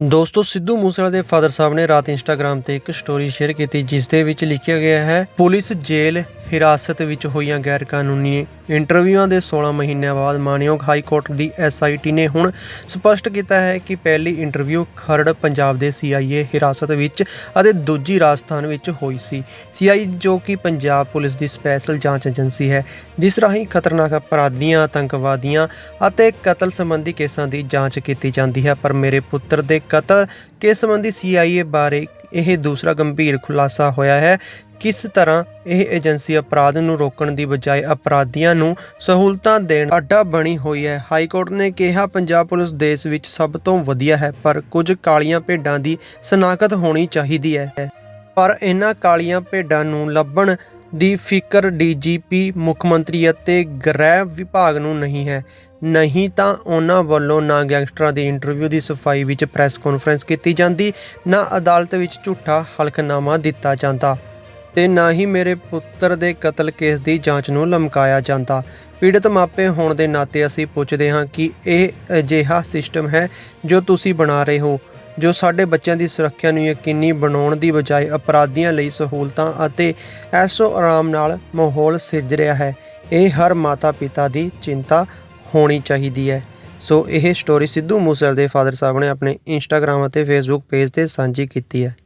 ਦੋਸਤੋ, ਸਿੱਧੂ ਮੂਸੇਵਾਲੇ ਦੇ ਫਾਦਰ ਸਾਹਿਬ ਨੇ ਰਾਤ ਇੰਸਟਾਗ੍ਰam ਤੇ ਇੱਕ ਸਟੋਰੀ ਸ਼ੇਅਰ ਕੀਤੀ, ਜਿਸ ਦੇ ਵਿੱਚ ਲਿਖਿਆ ਗਿਆ ਹੈ, ਪੁਲਿਸ ਜੇਲ੍ਹ ਹਿਰਾਸਤ ਵਿੱਚ ਹੋਈਆਂ ਗੈਰ ਕਾਨੂੰਨੀ ਇੰਟਰਵਿਊਆਂ ਦੇ 16 ਮਹੀਨਿਆਂ ਬਾਅਦ ਮਾਨਯੋਗ ਹਾਈ ਕੋਰਟ ਦੀ ਐਸਆਈਟੀ ਨੇ ਹੁਣ ਸਪਸ਼ਟ ਕੀਤਾ ਹੈ ਕਿ ਪਹਿਲੀ ਇੰਟਰਵਿਊ ਖਰੜ ਪੰਜਾਬ ਦੇ ਸੀਆਈਏ ਹਿਰਾਸਤ ਵਿੱਚ ਅਤੇ ਦੂਜੀ ਰਾਜਸਥਾਨ ਵਿੱਚ ਹੋਈ ਸੀ। ਸੀਆਈ ਜੋ ਕਿ ਪੰਜਾਬ ਪੁਲਿਸ ਦੀ ਸਪੈਸ਼ਲ ਜਾਂਚ ਏਜੰਸੀ ਹੈ, ਜਿਸ ਰਾਹੀਂ ਖਤਰਨਾਕ ਅਪਰਾਧੀਆਂ, ਆਤੰਕਵਾਦੀਆਂ ਅਤੇ ਕਤਲ ਸੰਬੰਧੀ ਕੇਸਾਂ ਦੀ ਜਾਂਚ ਕੀਤੀ ਜਾਂਦੀ ਹੈ। ਪਰ ਮੇਰੇ ਪੁੱਤਰ ਦੇ ਕਤਲ ਕੇਸ ਸੰਬੰਧੀ ਸੀਆਈਏ ਬਾਰੇ ਇਹ ਦੂਸਰਾ ਗੰਭੀਰ ਖੁਲਾਸਾ ਹੋਇਆ ਹੈ? ਕਿਸ ਤਰ੍ਹਾਂ ਇਹ ਏਜੰਸੀ ਅਪਰਾਧ ਨੂੰ ਰੋਕਣ ਦੀ ਬਜਾਏ ਅਪਰਾਧੀਆਂ ਨੂੰ ਸਹੂਲਤਾਂ ਦੇਣ ਅੱਡਾ ਬਣੀ ਹੋਈ ਹੈ? ਹਾਈ ਕੋਰਟ ਨੇ ਕਿਹਾ, ਪੰਜਾਬ ਪੁਲਿਸ ਦੇਸ਼ ਵਿੱਚ ਸਭ ਤੋਂ ਵਧੀਆ ਹੈ, ਪਰ ਕੁਝ ਕਾਲੀਆਂ ਭੇਡਾਂ ਦੀ ਸਨਾਖਤ ਹੋਣੀ ਚਾਹੀਦੀ ਹੈ। ਪਰ ਇਹਨਾਂ ਕਾਲੀਆਂ ਭੇਡਾਂ ਨੂੰ ਲੱਭਣ ਦੀ ਫਿਕਰ ਡੀਜੀਪੀ, ਮੁੱਖ ਮੰਤਰੀ ਅਤੇ ਗ੍ਰਹਿ ਵਿਭਾਗ ਨੂੰ ਨਹੀਂ ਹੈ। ਨਹੀਂ ਤਾਂ ਉਹਨਾਂ ਵੱਲੋਂ ਨਾ ਗੈਂਗਸਟਰਾਂ ਦੀ ਇੰਟਰਵਿਊ ਦੀ ਸਫ਼ਾਈ ਵਿੱਚ ਪ੍ਰੈਸ ਕਾਨਫਰੰਸ ਕੀਤੀ ਜਾਂਦੀ, ਨਾ ਅਦਾਲਤ ਵਿੱਚ ਝੂਠਾ ਹਲਫਨਾਮਾ ਦਿੱਤਾ ਜਾਂਦਾ ਤੇ ਨਾ ਹੀ ਮੇਰੇ ਪੁੱਤਰ ਦੇ ਕਤਲ ਕੇਸ ਦੀ ਜਾਂਚ ਨੂੰ ਲਮਕਾਇਆ ਜਾਂਦਾ। ਪੀੜਤ ਮਾਪੇ ਹੋਣ ਦੇ ਨਾਤੇ ਅਸੀਂ ਪੁੱਛਦੇ ਹਾਂ ਕਿ ਇਹ ਅਜਿਹਾ ਸਿਸਟਮ ਹੈ ਜੋ ਤੁਸੀਂ ਬਣਾ ਰਹੇ ਹੋ। ਜੋ ਸਾਡੇ ਬੱਚਿਆਂ ਦੀ ਸੁਰੱਖਿਆ ਨੂੰ ਯਕੀਨੀ ਬਣਾਉਣ ਦੀ ਬਜਾਏ ਅਪਰਾਧੀਆਂ ਲਈ ਸਹੂਲਤਾਂ ਅਤੇ ਐਸੋ ਆਰਾਮ ਨਾਲ ਮਾਹੌਲ ਸਿਰਜ ਰਿਹਾ ਹੈ, ਇਹ ਹਰ ਮਾਤਾ ਪਿਤਾ ਦੀ ਚਿੰਤਾ ਹੋਣੀ ਚਾਹੀਦੀ ਹੈ। ਸੋ ਇਹ ਸਟੋਰੀ ਸਿੱਧੂ ਮੂਸੇਵਾਲੇ ਦੇ ਫਾਦਰ ਸਾਹਿਬ ਨੇ ਆਪਣੇ ਇੰਸਟਾਗ੍ਰam ਅਤੇ ਫੇਸਬੁੱਕ ਪੇਜ ਤੇ ਸਾਂਝੀ ਕੀਤੀ ਹੈ।